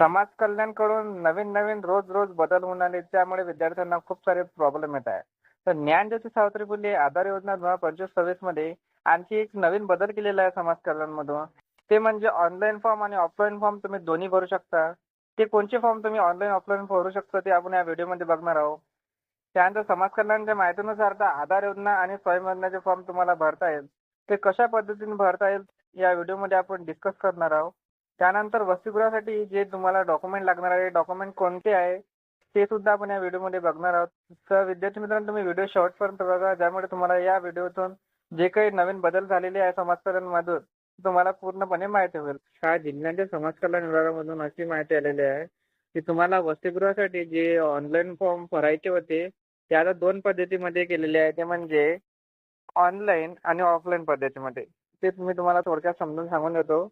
समाज कल्याणकडून नवीन नवीन रोज रोज बदल होऊन आले त्यामुळे विद्यार्थ्यांना खूप सारे प्रॉब्लेम येत आहे तर ज्ञानज्योती सावित्री फुले आधार योजना दोन हजार पंचवीस सव्वीसमध्ये आणखी एक नवीन बदल केलेला आहे समाज कल्याणमधून ते म्हणजे ऑनलाईन फॉर्म आणि ऑफलाईन फॉर्म तुम्ही दोन्ही भरू शकता. ते कोणते फॉर्म तुम्ही ऑनलाईन ऑफलाईन भरू शकता ते आपण या व्हिडिओमध्ये बघणार आहोत. त्यानंतर समाज कल्याणच्या माहितीनुसार आता आधार योजना आणि स्वयं योजनाचे फॉर्म तुम्हाला भरता येईल. ते कशा पद्धतीने भरता येईल या व्हिडिओमध्ये आपण डिस्कस करणार आहोत. त्यानंतर वसतिगृहासाठी जे तुम्हाला डॉक्युमेंट लागणार आहे डॉक्युमेंट कोणते आहे ते सुद्धा आपण या व्हिडिओमध्ये बघणार आहोत. तर विद्यार्थी मित्रांनो तुम्ही व्हिडिओ शेवटपर्यंत बघा ज्यामुळे तुम्हाला या व्हिडिओतून जे काही नवीन बदल झालेले आहे समाजकल्याणमधून तुम्हाला पूर्णपणे माहिती होईल. ह्या जिल्ह्यांच्या समाज कल्याण विभागामधून अशी माहिती आलेली आहे की तुम्हाला वसतिगृहासाठी जे ऑनलाईन फॉर्म भरायचे होते ते आता दोन पद्धतीमध्ये केलेले आहे. ते म्हणजे ऑनलाईन आणि ऑफलाईन पद्धतीमध्ये. ते तुम्ही तुम्हाला थोडक्यात समजून सांगून देतो.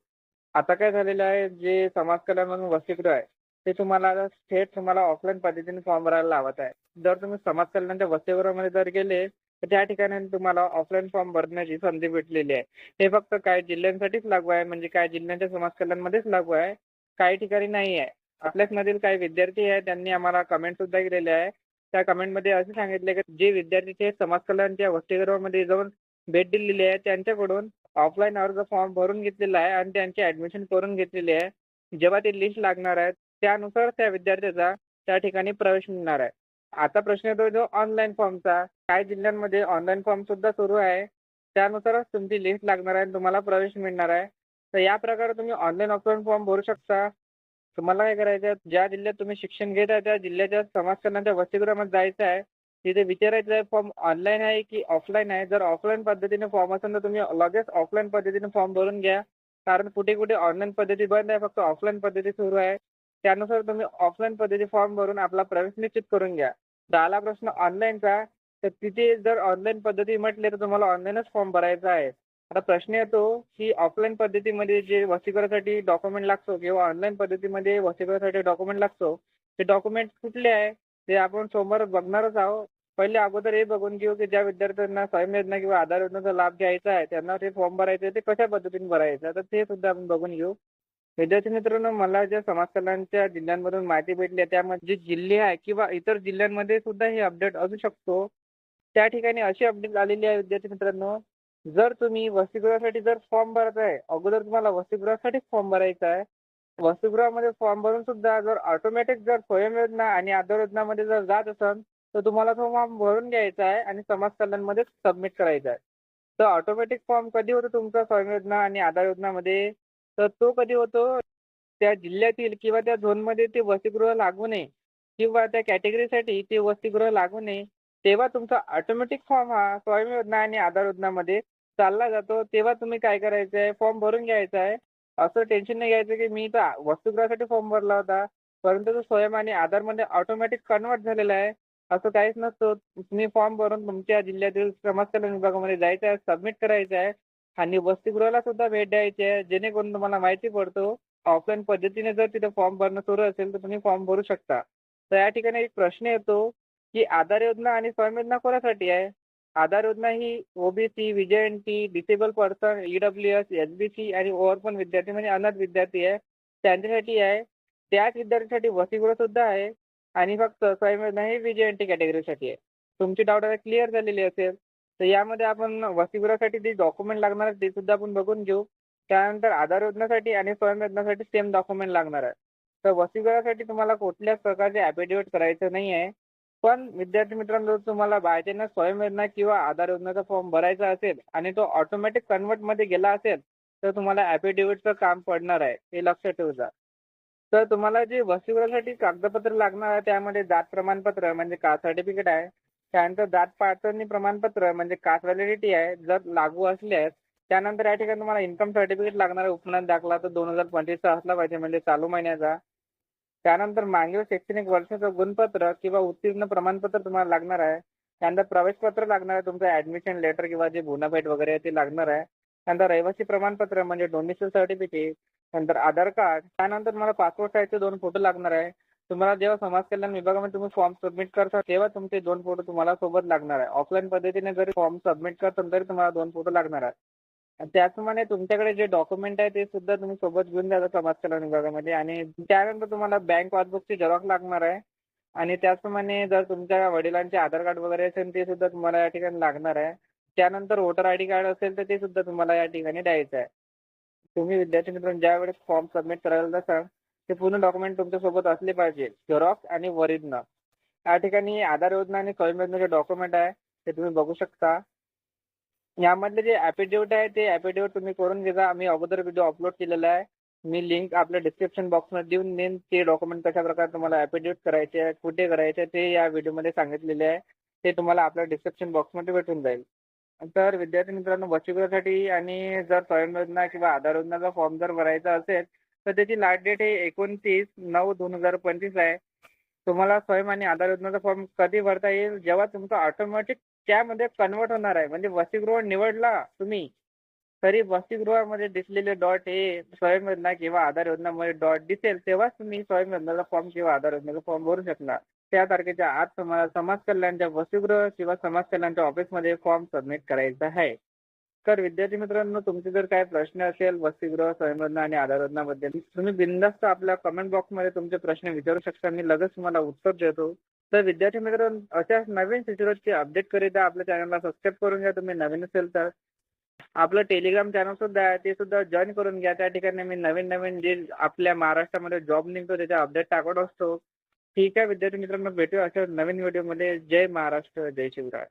आता काय झालेलं आहे जे समाज कल्याण म्हणून वसतिगृह आहे ते तुम्हाला आता थेट तुम्हाला ऑफलाईन पद्धतीने फॉर्म भरायला लावत आहे. जर तुम्ही समाज कल्याणच्या वसतिगृहामध्ये जर गेले तर त्या ठिकाणी तुम्हाला ऑफलाईन फॉर्म भरण्याची संधी भेटलेली आहे. हे फक्त काही जिल्ह्यांसाठीच लागू आहे म्हणजे काही जिल्ह्यांच्या समाज कल्याणमध्येच लागू आहे काही ठिकाणी नाही आहे. आपल्याच मधील काही विद्यार्थी आहेत त्यांनी आम्हाला कमेंट सुद्धा केलेले आहे. त्या कमेंटमध्ये असे सांगितले की जे विद्यार्थी ते समाज कल्याणच्या वसतिगृहामध्ये जाऊन भेट दिलेली आहे त्यांच्याकडून ऑफलाईन अर्ज फॉर्म भरून घेतलेला आहे आणि त्यांची ऍडमिशन करून घेतलेली आहे. जेव्हा ती लिस्ट लागणार आहे त्यानुसार त्या विद्यार्थ्याचा त्या ठिकाणी प्रवेश मिळणार आहे. आता प्रश्न येतो जो ऑनलाईन फॉर्मचा काही जिल्ह्यांमध्ये ऑनलाईन फॉर्म सुद्धा सुरू आहे. त्यानुसारच तुमची लिस्ट लागणार आहे आणि तुम्हाला प्रवेश मिळणार आहे. तर या प्रकारे तुम्ही ऑनलाईन ऑफलाईन फॉर्म भरू शकता. तुम्हाला काय करायचं आहे? ज्या जिल्ह्यात तुम्ही शिक्षण घेत आहे त्या जिल्ह्याच्या समाज कल्याणच्या वसतिगृहामध्ये जायचं आहे. तिथे विचारायचं फॉर्म ऑनलाईन आहे की ऑफलाईन आहे? जर ऑफलाईन पद्धतीने फॉर्म असेल तर तुम्ही लगेच ऑफलाईन पद्धतीने फॉर्म भरून घ्या. कारण कुठे कुठे ऑनलाईन पद्धती बंद आहे फक्त ऑफलाईन पद्धती सुरू आहे. त्यानुसार तुम्ही ऑफलाईन पद्धती फॉर्म भरून आपला प्रवेश निश्चित करून घ्या. झाला प्रश्न ऑनलाईनचा तर तिथे जर ऑनलाईन पद्धती म्हटले तर तुम्हाला ऑनलाईनच फॉर्म भरायचा आहे. आता प्रश्न येतो की ऑफलाईन पद्धतीमध्ये जे वसीकरणासाठी डॉक्युमेंट लागतो किंवा ऑनलाईन पद्धतीमध्ये वसीकरणासाठी डॉक्युमेंट लागतो ते डॉक्युमेंट कुठले आहे? ते आपण सोमवार बघणारच आहोत. पहिले अगोदर हे बघून घेऊ की ज्या विद्यार्थ्यांना स्वयं योजना किंवा आधार योजनेचा लाभ घ्यायचा आहे त्यांना ते फॉर्म भरायचे ते कशा पद्धतीने भरायचं? तर ते सुद्धा आपण बघून घेऊ. विद्यार्थी मित्रांनो मला ज्या समाज कल्याणच्या जिल्ह्यांमधून माहिती भेटली आहे त्यामध्ये जे जिल्हे आहे किंवा इतर जिल्ह्यांमध्ये सुद्धा हे अपडेट असू शकतो. त्या ठिकाणी अशी अपडेट आलेली आहे विद्यार्थी मित्रांनो जर तुम्ही वसतिगृहासाठी जर फॉर्म भरत आहे अगोदर तुम्हाला वसतिगृहासाठी फॉर्म भरायचा आहे. वसतिगृहामध्ये फॉर्म भरून सुद्धा जर ऑटोमॅटिक जर स्वयं योजना आणि आधार योजनामध्ये जर जात असेल तर तुम्हाला तो फॉर्म भरून घ्यायचा आहे आणि समाज कल्याणमध्ये सबमिट करायचा आहे. तर ऑटोमॅटिक फॉर्म कधी होतो तुमचा स्वयं योजना आणि आधार योजनामध्ये तर तो कधी होतो? त्या जिल्ह्यातील किंवा त्या झोनमध्ये ते वसतिगृह लागू नये किंवा त्या कॅटेगरीसाठी ते वसतिगृह लागू नये तेव्हा तुमचा ऑटोमॅटिक फॉर्म हा स्वयं योजना आणि आधार योजनामध्ये चालला जातो. तेव्हा तुम्ही काय करायचं आहे? फॉर्म भरून घ्यायचा आहे. असं टेन्शन नाही घ्यायचं की मी तर वसतिगृहासाठी फॉर्म भरला होता परंतु तो स्वयं आणि आधारमध्ये ऑटोमॅटिक कन्वर्ट झालेला आहे. असं काहीच नसतं. तुम्ही फॉर्म भरून तुमच्या जिल्ह्यातील समाज कल्याण विभागामध्ये जायचं आहे सबमिट करायचं आहे आणि वसतिगृहाला सुद्धा भेट द्यायची आहे जेणेकरून तुम्हाला माहिती पडतो. ऑफलाईन पद्धतीने जर तिथे फॉर्म भरणं सुरू असेल तर तुम्ही फॉर्म भरू शकता. तर या ठिकाणी एक प्रश्न येतो की आधार योजना आणि स्वयंयोजना कोणासाठी आहे? आधार योजना ही OBC VJNT disable person EWS SBC आणि ओव्हरफोन विद्यार्थी म्हणजे अनाथ विद्यार्थी आहे. त्यांच्यासाठी आहे. त्याच विद्यार्थ्यांसाठी वसतिगृह सुद्धा आहे. आणि फक्त स्वयं योजना ही कॅटेगरीसाठी आहे. तुमची डाऊट आता क्लिअर झालेली असेल तर यामध्ये आपण वसतिगृहासाठी जे डॉक्युमेंट लागणार आहे ते सुद्धा आपण बघून घेऊ. त्यानंतर आधार योजनासाठी आणि स्वयं सेम डॉक्युमेंट लागणार आहे. तर वसतिगृहासाठी तुम्हाला कुठल्याच प्रकारचे ॲफिडेविट करायचं नाही आहे. पण विद्यार्थी मित्रांनो जर तुम्हाला बायचान्स स्वयं योजना किंवा आधार योजनाचा फॉर्म भरायचा असेल आणि तो ऑटोमॅटिक कन्वर्टमध्ये गेला असेल तर तुम्हाला ॲफिडेविटचं काम पडणार आहे. हे लक्षात ठेवजा तर तुम्हाला जे वसतिगृहासाठी कागदपत्र लागणार आहे त्यामध्ये जात प्रमाणपत्र म्हणजे कास्ट सर्टिफिकेट आहे त्यानंतर जात पडताळणी प्रमाणपत्र म्हणजे कास्ट व्हॅलिडिटी आहे जर लागू असल्यास त्यानंतर या ठिकाणी तुम्हाला इन्कम सर्टिफिकेट लागणार आहे उपनयन दाखला तर दोन हजार पंचवीसचा असला पाहिजे म्हणजे चालू महिन्याचा. त्यानंतर मागील शैक्षणिक वर्षाचं गुणपत्र किंवा उत्तीर्ण प्रमाणपत्र तुम्हाला लागणार आहे. त्यानंतर प्रवेशपत्र लागणार आहे तुमचं ऍडमिशन लेटर किंवा जे बोनाफाईट वगैरे आहे ते लागणार आहे. त्यानंतर रहिवासी प्रमाणपत्र म्हणजे डोमेस्टिक सर्टिफिकेट नंतर आधार कार्ड त्यानंतर तुम्हाला पासपोर्ट साईजचे दोन फोटो लागणार आहे. तुम्हाला जेव्हा समाज कल्याण विभागामध्ये तुम्ही फॉर्म सबमिट करता तेव्हा तुमचे दोन फोटो तुम्हाला सोबत लागणार आहे. ऑफलाईन पद्धतीने जरी फॉर्म सबमिट करता तरी तुम्हाला दोन फोटो लागणार आहे त्याचप्रमाणे तुमच्याकडे जे डॉक्युमेंट आहे ते सुद्धा तुम्ही सोबत घेऊन जाता समाज कल्याण विभागामध्ये. आणि त्यानंतर तुम्हाला बँक पासबुकची झेरॉक्स लागणार आहे. आणि त्याचप्रमाणे जर तुमच्या वडिलांचे आधार कार्ड वगैरे असेल ते सुद्धा तुम्हाला या ठिकाणी लागणार आहे. त्यानंतर वोटर आय डी कार्ड असेल तर ते सुद्धा तुम्हाला या ठिकाणी द्यायचं आहे. तुम्ही विद्यार्थी मित्रांनो ज्या वेळेस फॉर्म सबमिट करायला जासाल ते पूर्ण डॉक्युमेंट तुमच्यासोबत असले पाहिजे. झेरॉक्स आणि वरिष्ठ या ठिकाणी आधार योजना आणि स्वयं योजनेचे डॉक्युमेंट आहे ते तुम्ही बघू शकता. यामधले जे ॲफिडेविट आहे ते ॲफिडेविट तुम्ही करून घेता आम्ही अगोदर व्हिडिओ अपलोड केलेला आहे. मी लिंक आपल्या डिस्क्रिप्शन बॉक्समध्ये देऊन देईन ते डॉक्युमेंट कशा प्रकारे तुम्हाला ॲफिडेविट करायचे आहे कुठे करायचे ते या व्हिडिओमध्ये सांगितलेले आहे. ते तुम्हाला आपल्या डिस्क्रिप्शन बॉक्समध्ये भेटून जाईल. तर विद्यार्थी मित्रांनो वसतिगृहासाठी आणि जर स्वयं योजना किंवा आधार योजनाचा फॉर्म जर भरायचा असेल तर त्याची लास्ट डेट हे एकोणतीस नऊ दोन हजार पंचवीस आहे. तुम्हाला स्वयं आणि आधार योजनाचा फॉर्म कधी भरता येईल? जेव्हा तुमचा ऑटोमॅटिक त्यामध्ये कन्वर्ट होणार आहे. म्हणजे वसतिगृह निवडला तुम्ही तरी वसतिगृहामध्ये दिसलेले डॉट हे स्वयं योजना किंवा आधार योजनामध्ये डॉट दिसेल तेव्हाच तुम्ही स्वयं योजनाचा फॉर्म किंवा आधार योजनेचा फॉर्म भरू शकणार. त्या तारखेच्या आत तुम्हाला समाज कल्याणच्या वसतिगृह किंवा समाज कल्याणच्या ऑफिसमध्ये फॉर्म सबमिट करायचा आहे. तर विद्यार्थी मित्रांनो तुमचे जर काही प्रश्न असेल वसतिगृह स्वयंयोजना आणि आधार योजनाबद्दल तुम्ही बिंदास्त आपल्या कमेंट बॉक्समध्ये तुमचे प्रश्न विचारू शकता. मी लगेच तुम्हाला उत्तर देतो. तर विद्यार्थी मित्रांनो अशाच नवीन शिष्यवृत्ती अपडेट करिता आपल्या चॅनलला सबस्क्राईब करून घ्या. तुम्ही नवीन असेल तर आपलं टेलिग्राम चॅनल सुद्धा आहे ते सुद्धा जॉईन करून घ्या. त्या ठिकाणी मी नवीन नवीन जे आपल्या महाराष्ट्रामध्ये जॉब निघतो त्याचा अपडेट टाकत असतो. ठीक आहे विद्यार्थी मित्रांनो भेटूया अशा नवीन व्हिडिओमध्ये जय महाराष्ट्र जय शिवराय.